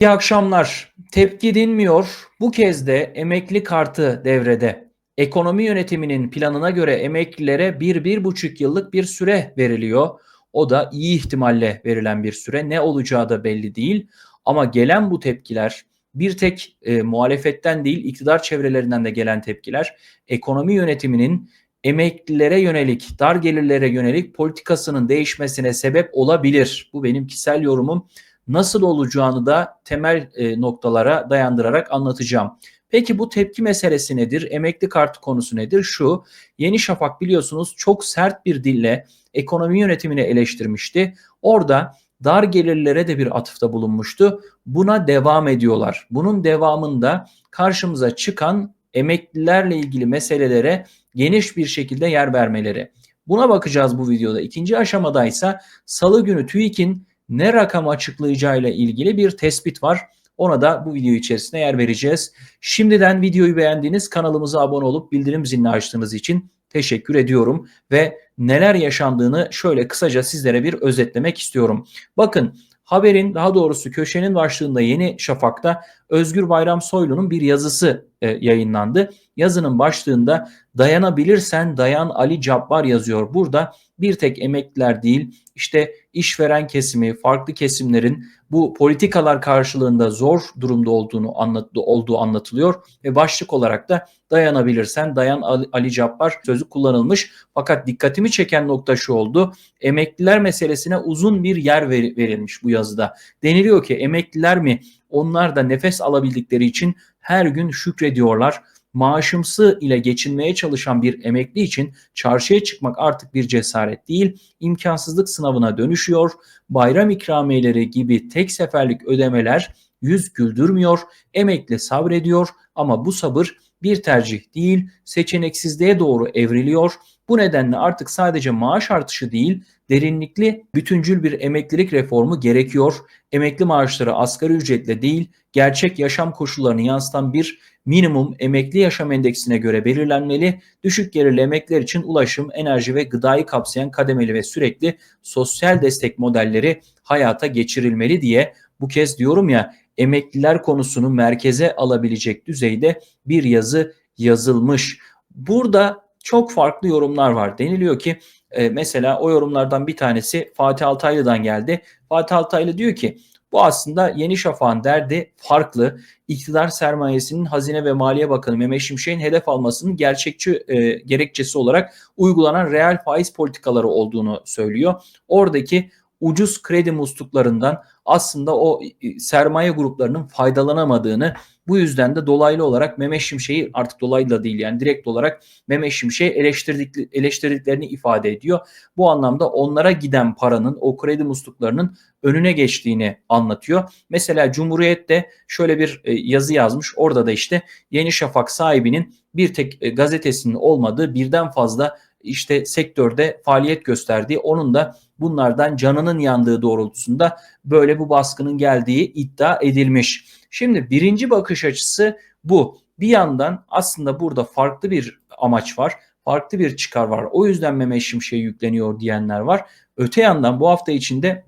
İyi akşamlar. Tepki dinmiyor. Bu kez de emekli kartı devrede. Ekonomi yönetiminin planına göre emeklilere bir, bir buçuk yıllık bir süre veriliyor. O da iyi ihtimalle verilen bir süre. Ne olacağı da belli değil. Ama gelen bu tepkiler bir tek e, muhalefetten değil iktidar çevrelerinden de gelen tepkiler ekonomi yönetiminin emeklilere yönelik, dar gelirlere yönelik politikasının değişmesine sebep olabilir. Bu benim kişisel yorumum nasıl olacağını da temel e, noktalara dayandırarak anlatacağım. Peki bu tepki meselesi nedir? Emekli kartı konusu nedir? Şu, Yeni Şafak biliyorsunuz çok sert bir dille ekonomi yönetimini eleştirmişti. Orada dar gelirlere de bir atıfta bulunmuştu. Buna devam ediyorlar. Bunun devamında karşımıza çıkan emeklilerle ilgili meselelere geniş bir şekilde yer vermeleri. Buna bakacağız bu videoda. İkinci aşamadaysa salı günü TÜİK'in ne rakam açıklayacağıyla ilgili bir tespit var. Ona da bu video içerisinde yer vereceğiz. Şimdiden videoyu beğendiğiniz kanalımıza abone olup bildirim zilini açtığınız için teşekkür ediyorum ve neler yaşandığını şöyle kısaca sizlere bir özetlemek istiyorum. Bakın haberin daha doğrusu köşenin başlığında Yeni Şafak'ta Özgür Bayram Soylu'nun bir yazısı e, yayınlandı. Yazının başlığında dayanabilirsen dayan Ali Cabbar yazıyor. Burada bir tek emekliler değil işte işveren kesimi, farklı kesimlerin bu politikalar karşılığında zor durumda olduğunu anlat, olduğu anlatılıyor ve başlık olarak da dayanabilirsen dayan Ali Cabbar sözü kullanılmış. Fakat dikkatimi çeken nokta şu oldu. Emekliler meselesine uzun bir yer verilmiş bu yazıda. Deniliyor ki emekliler mi onlar da nefes alabildikleri için her gün şükrediyorlar maaşımsı ile geçinmeye çalışan bir emekli için çarşıya çıkmak artık bir cesaret değil, imkansızlık sınavına dönüşüyor. Bayram ikramiyeleri gibi tek seferlik ödemeler yüz güldürmüyor, emekli sabrediyor ama bu sabır bir tercih değil, seçeneksizliğe doğru evriliyor. Bu nedenle artık sadece maaş artışı değil, derinlikli, bütüncül bir emeklilik reformu gerekiyor. Emekli maaşları asgari ücretle değil, gerçek yaşam koşullarını yansıtan bir minimum emekli yaşam endeksine göre belirlenmeli. Düşük gelirli emekliler için ulaşım, enerji ve gıdayı kapsayan kademeli ve sürekli sosyal destek modelleri hayata geçirilmeli diye bu kez diyorum ya emekliler konusunu merkeze alabilecek düzeyde bir yazı yazılmış. Burada çok farklı yorumlar var. Deniliyor ki e, mesela o yorumlardan bir tanesi Fatih Altaylı'dan geldi. Fatih Altaylı diyor ki bu aslında Yeni Şafak'ın derdi farklı. İktidar sermayesinin Hazine ve Maliye Bakanı Mehmet Şimşek'in hedef almasının gerçekçi e, gerekçesi olarak uygulanan reel faiz politikaları olduğunu söylüyor. Oradaki ucuz kredi musluklarından aslında o sermaye gruplarının faydalanamadığını bu yüzden de dolaylı olarak Mehmet Şimşek'i artık dolaylı da değil yani direkt olarak Mehmet Şimşek'i eleştirdik, eleştirdiklerini ifade ediyor. Bu anlamda onlara giden paranın o kredi musluklarının önüne geçtiğini anlatıyor. Mesela Cumhuriyet'te şöyle bir e, yazı yazmış. Orada da işte Yeni Şafak sahibinin bir tek e, gazetesinin olmadığı birden fazla işte sektörde faaliyet gösterdiği onun da bunlardan canının yandığı doğrultusunda böyle bu baskının geldiği iddia edilmiş. Şimdi birinci bakış açısı bu. Bir yandan aslında burada farklı bir amaç var. Farklı bir çıkar var. O yüzden Mehmet Şimşek'e yükleniyor diyenler var. Öte yandan bu hafta içinde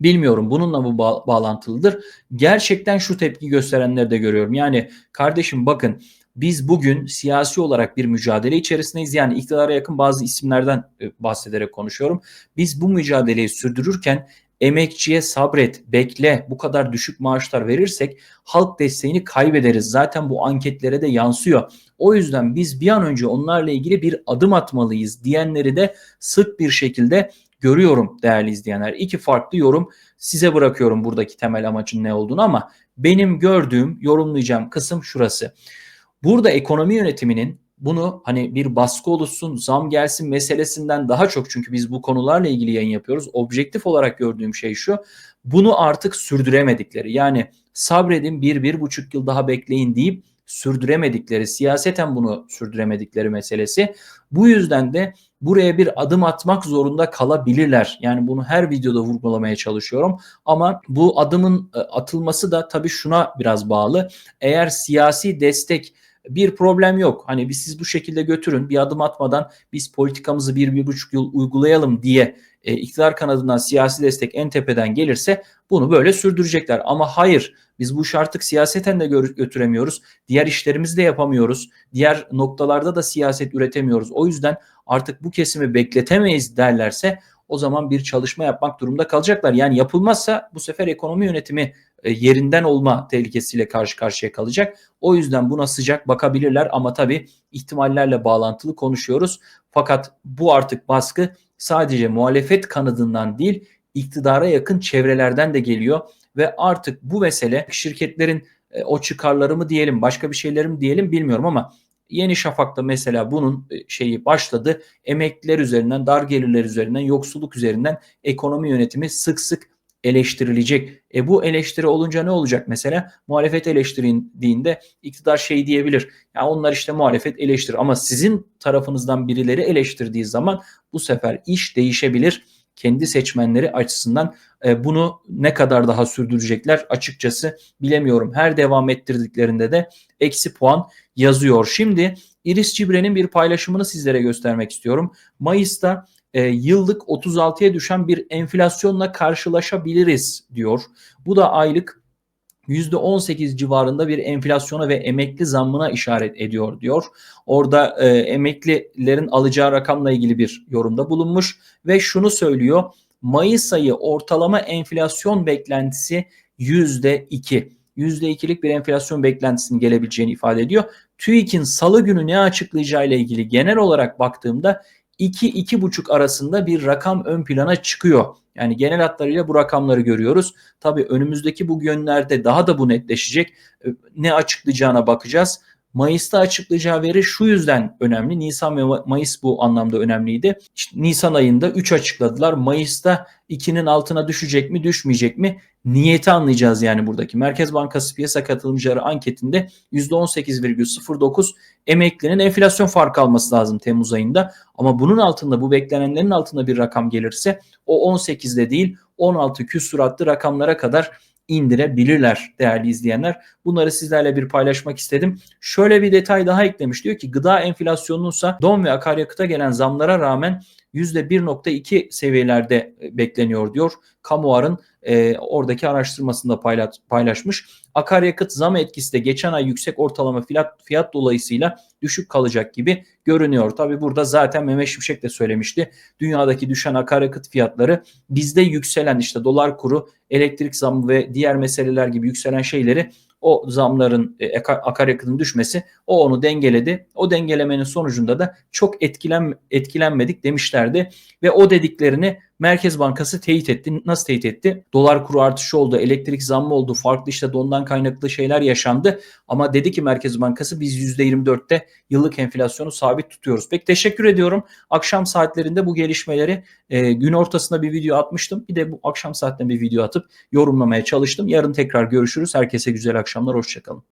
Bilmiyorum bununla bu bağ- bağlantılıdır. Gerçekten şu tepki gösterenleri de görüyorum. Yani kardeşim bakın biz bugün siyasi olarak bir mücadele içerisindeyiz. Yani iktidara yakın bazı isimlerden e, bahsederek konuşuyorum. Biz bu mücadeleyi sürdürürken emekçiye sabret, bekle, bu kadar düşük maaşlar verirsek halk desteğini kaybederiz. Zaten bu anketlere de yansıyor. O yüzden biz bir an önce onlarla ilgili bir adım atmalıyız diyenleri de sık bir şekilde görüyorum değerli izleyenler. İki farklı yorum size bırakıyorum buradaki temel amacın ne olduğunu ama benim gördüğüm, yorumlayacağım kısım şurası. Burada ekonomi yönetiminin bunu hani bir baskı oluşsun, zam gelsin meselesinden daha çok çünkü biz bu konularla ilgili yayın yapıyoruz. Objektif olarak gördüğüm şey şu. Bunu artık sürdüremedikleri yani sabredin bir, bir buçuk yıl daha bekleyin deyip sürdüremedikleri, siyaseten bunu sürdüremedikleri meselesi. Bu yüzden de buraya bir adım atmak zorunda kalabilirler. Yani bunu her videoda vurgulamaya çalışıyorum. Ama bu adımın e, atılması da tabii şuna biraz bağlı. Eğer siyasi destek bir problem yok. Hani biz siz bu şekilde götürün bir adım atmadan biz politikamızı bir, bir buçuk yıl uygulayalım diye e, iktidar kanadından siyasi destek en tepeden gelirse bunu böyle sürdürecekler. Ama hayır biz bu işi artık siyaseten de götüremiyoruz. Diğer işlerimizi de yapamıyoruz. Diğer noktalarda da siyaset üretemiyoruz. O yüzden artık bu kesimi bekletemeyiz derlerse o zaman bir çalışma yapmak durumunda kalacaklar. Yani yapılmazsa bu sefer ekonomi yönetimi e, yerinden olma tehlikesiyle karşı karşıya kalacak. O yüzden buna sıcak bakabilirler ama tabii ihtimallerle bağlantılı konuşuyoruz. Fakat bu artık baskı sadece muhalefet kanadından değil iktidara yakın çevrelerden de geliyor ve artık bu mesele şirketlerin e, o çıkarları mı diyelim başka bir şeyleri mi diyelim bilmiyorum ama Yeni Şafak'ta mesela bunun e, şeyi başladı. Emekliler üzerinden, dar gelirler üzerinden, yoksulluk üzerinden ekonomi yönetimi sık sık eleştirilecek. E bu eleştiri olunca ne olacak mesela? Muhalefet eleştirildiğinde iktidar şey diyebilir. Ya onlar işte muhalefet eleştirir ama sizin tarafınızdan birileri eleştirdiği zaman bu sefer iş değişebilir. Kendi seçmenleri açısından e, bunu ne kadar daha sürdürecekler açıkçası bilemiyorum. Her devam ettirdiklerinde de eksi puan yazıyor. Şimdi Iris Cibre'nin bir paylaşımını sizlere göstermek istiyorum. Mayıs'ta e, yıllık 36'ya düşen bir enflasyonla karşılaşabiliriz diyor. Bu da aylık %18 civarında bir enflasyona ve emekli zammına işaret ediyor diyor. Orada e, emeklilerin alacağı rakamla ilgili bir yorumda bulunmuş ve şunu söylüyor. Mayıs ayı ortalama enflasyon beklentisi %2. %2'lik bir enflasyon beklentisinin gelebileceğini ifade ediyor. TÜİK'in salı günü ne açıklayacağı ile ilgili genel olarak baktığımda 2-2,5 arasında bir rakam ön plana çıkıyor. Yani genel hatlarıyla bu rakamları görüyoruz. Tabii önümüzdeki bu günlerde daha da bu netleşecek. Ne açıklayacağına bakacağız. Mayıs'ta açıklayacağı veri şu yüzden önemli. Nisan ve Mayıs bu anlamda önemliydi. İşte Nisan ayında 3 açıkladılar. Mayıs'ta 2'nin altına düşecek mi düşmeyecek mi? Niyeti anlayacağız yani buradaki. Merkez Bankası piyasa katılımcıları anketinde %18,09 emeklinin enflasyon farkı alması lazım Temmuz ayında. Ama bunun altında bu beklenenlerin altında bir rakam gelirse o 18'de değil 16 küsuratlı rakamlara kadar indirebilirler değerli izleyenler. Bunları sizlerle bir paylaşmak istedim. Şöyle bir detay daha eklemiş. Diyor ki gıda enflasyonunsa don ve akaryakıta gelen zamlara rağmen %1.2 seviyelerde bekleniyor diyor. Kamuar'ın e, oradaki araştırmasında paylaş, paylaşmış. Akaryakıt zam etkisi de geçen ay yüksek ortalama fiyat, fiyat dolayısıyla düşük kalacak gibi görünüyor. Tabi burada zaten Mehmet Şimşek de söylemişti. Dünyadaki düşen akaryakıt fiyatları bizde yükselen işte dolar kuru, elektrik zamı ve diğer meseleler gibi yükselen şeyleri o zamların e, akaryakıtın düşmesi o onu dengeledi. O dengelemenin sonucunda da çok etkilen etkilenmedik demişlerdi ve o dediklerini Merkez Bankası teyit etti. Nasıl teyit etti? Dolar kuru artışı oldu, elektrik zammı oldu, farklı işte dondan kaynaklı şeyler yaşandı. Ama dedi ki Merkez Bankası biz %24'te yıllık enflasyonu sabit tutuyoruz. Pek teşekkür ediyorum. Akşam saatlerinde bu gelişmeleri e, gün ortasında bir video atmıştım. Bir de bu akşam saatinde bir video atıp yorumlamaya çalıştım. Yarın tekrar görüşürüz. Herkese güzel akşamlar. Hoşçakalın.